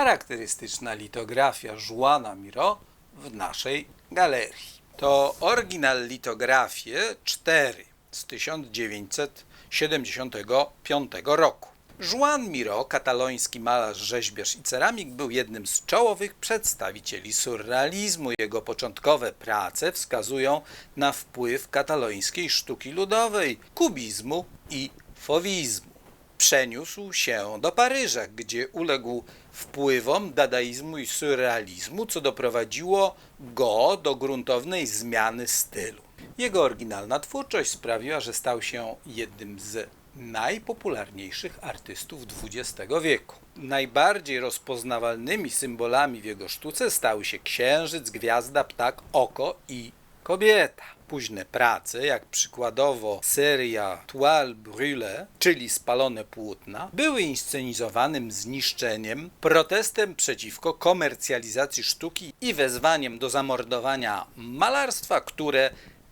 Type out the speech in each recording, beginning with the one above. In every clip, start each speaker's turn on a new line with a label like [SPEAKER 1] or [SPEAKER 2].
[SPEAKER 1] charakterystyczna litografia Juana Miro w naszej galerii. To oryginal litografie 4 z 1975 roku. Juan Miro, kataloński malarz, rzeźbiarz i ceramik, był jednym z czołowych przedstawicieli surrealizmu. Jego początkowe prace wskazują na wpływ katalońskiej sztuki ludowej, kubizmu i fowizmu. Przeniósł się do Paryża, gdzie uległ wpływom dadaizmu i surrealizmu, co doprowadziło go do gruntownej zmiany stylu. Jego oryginalna twórczość sprawiła, że stał się jednym z najpopularniejszych artystów XX wieku. Najbardziej rozpoznawalnymi symbolami w jego sztuce stały się księżyc, gwiazda, ptak, oko i kobieta. Późne prace, jak przykładowo seria Toile Brûlée, czyli Spalone płótna, były inscenizowanym zniszczeniem, protestem przeciwko komercjalizacji sztuki i wezwaniem do zamordowania malarstwa, które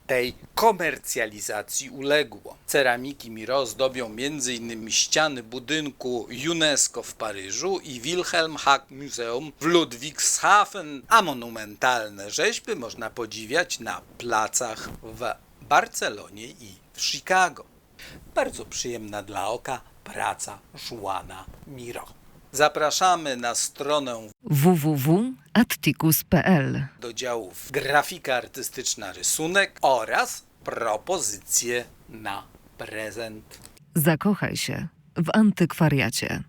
[SPEAKER 1] tej komercjalizacji uległo. Ceramiki Miro zdobią m.in. ściany budynku UNESCO w Paryżu i Wilhelm Hack Museum w Ludwigshafen, a monumentalne rzeźby można podziwiać na placach w Barcelonie i w Chicago. Bardzo przyjemna dla oka praca Juana Miro. Zapraszamy na stronę
[SPEAKER 2] www.atticus.pl
[SPEAKER 1] do działów grafika artystyczna, rysunek oraz propozycje na prezent.
[SPEAKER 2] Zakochaj się w antykwariacie.